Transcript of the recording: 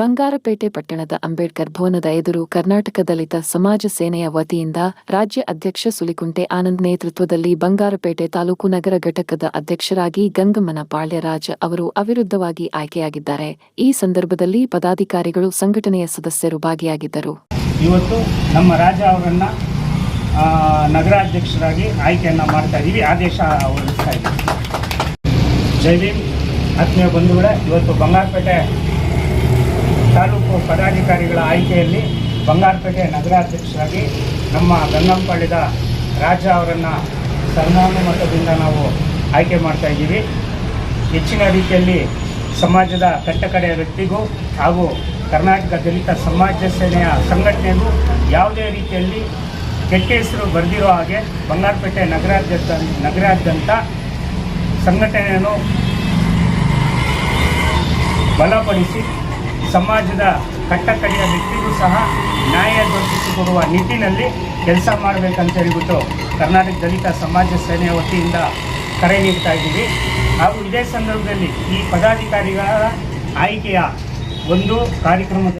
ಬಂಗಾರಪೇಟೆ ಪಟ್ಟಣದ ಅಂಬೇಡ್ಕರ್ ಭವನದ ಎದುರು ಕರ್ನಾಟಕ ದಲಿತ ಸಮಾಜ ಸೇನೆಯ ವತಿಯಿಂದ ರಾಜ್ಯ ಅಧ್ಯಕ್ಷ ಸುಲಿಕುಂಟೆ ಆನಂದ್ ನೇತೃತ್ವದಲ್ಲಿ ಬಂಗಾರಪೇಟೆ ತಾಲೂಕು ನಗರ ಘಟಕದ ಅಧ್ಯಕ್ಷರಾಗಿ ಗಂಗಮ್ಮನ ಪಾಳ್ಯರಾಜ್ ಅವರು ಅವಿರುದ್ಧವಾಗಿ ಆಯ್ಕೆಯಾಗಿದ್ದಾರೆ. ಈ ಸಂದರ್ಭದಲ್ಲಿ ಪದಾಧಿಕಾರಿಗಳು ಸಂಘಟನೆಯ ಸದಸ್ಯರು ಭಾಗಿಯಾಗಿದ್ದರು. ಇವತ್ತು ನಮ್ಮ ರಾಜ ಅವರನ್ನ ನಗರಾಧ್ಯಕ್ಷರಾಗಿ ಆಯ್ಕೆಯನ್ನು ಮಾಡ್ತಾ ಇದ್ದೀವಿ ಆದೇಶ ಹೊರಡಿಸ್ತಾ ಜೈ ಆತ್ಮೀಯ ಬಂಧುಗಳೇ, ಇವತ್ತು ಬಂಗಾರಪೇಟೆ ತಾಲೂಕು ಪದಾಧಿಕಾರಿಗಳ ಆಯ್ಕೆಯಲ್ಲಿ ಬಂಗಾರಪೇಟೆ ನಗರಾಧ್ಯಕ್ಷರಾಗಿ ನಮ್ಮ ಗಂಗಂಪಾಳ್ಯದ ರಾಜ ಅವರನ್ನು ಸರ್ವಾನುಮತದಿಂದ ನಾವು ಆಯ್ಕೆ ಮಾಡ್ತಾ ಇದ್ದೀವಿ. ಹೆಚ್ಚಿನ ರೀತಿಯಲ್ಲಿ ಸಮಾಜದ ಕಟ್ಟಕಡೆಯ ವ್ಯಕ್ತಿಗೂ ಹಾಗೂ ಕರ್ನಾಟಕ ದಲಿತ ಸಮಾಜ ಸೇನೆಯ ಸಂಘಟನೆಗೂ ಯಾವುದೇ ರೀತಿಯಲ್ಲಿ ಕೆಟ್ಟ ಹೆಸರು ಬರೆದಿರೋ ಹಾಗೆ ಬಂಗಾರಪೇಟೆ ನಗರಾದ್ಯಂತ ನಗರಾದ್ಯಂತ ಸಂಘಟನೆಯನ್ನು ಬಲಪಡಿಸಿ ಸಮಾಜದ ಕಟ್ಟಕಡೆಯ ವ್ಯಕ್ತಿಗೂ ಸಹ ನ್ಯಾಯ ದೊರಕಿಸಿಕೊಡುವ ನಿಟ್ಟಿನಲ್ಲಿ ಕೆಲಸ ಮಾಡಬೇಕಂತ ಹೇಳಿಬಿಟ್ಟು ಕರ್ನಾಟಕ ದಲಿತ ಸಮಾಜ ಸೇನೆಯ ವತಿಯಿಂದ ಕರೆ ನೀಡ್ತಾ ಇದ್ದೀವಿ. ಹಾಗೂ ಇದೇ ಸಂದರ್ಭದಲ್ಲಿ ಈ ಪದಾಧಿಕಾರಿಗಳ ಆಯ್ಕೆಯ ಒಂದು ಕಾರ್ಯಕ್ರಮದ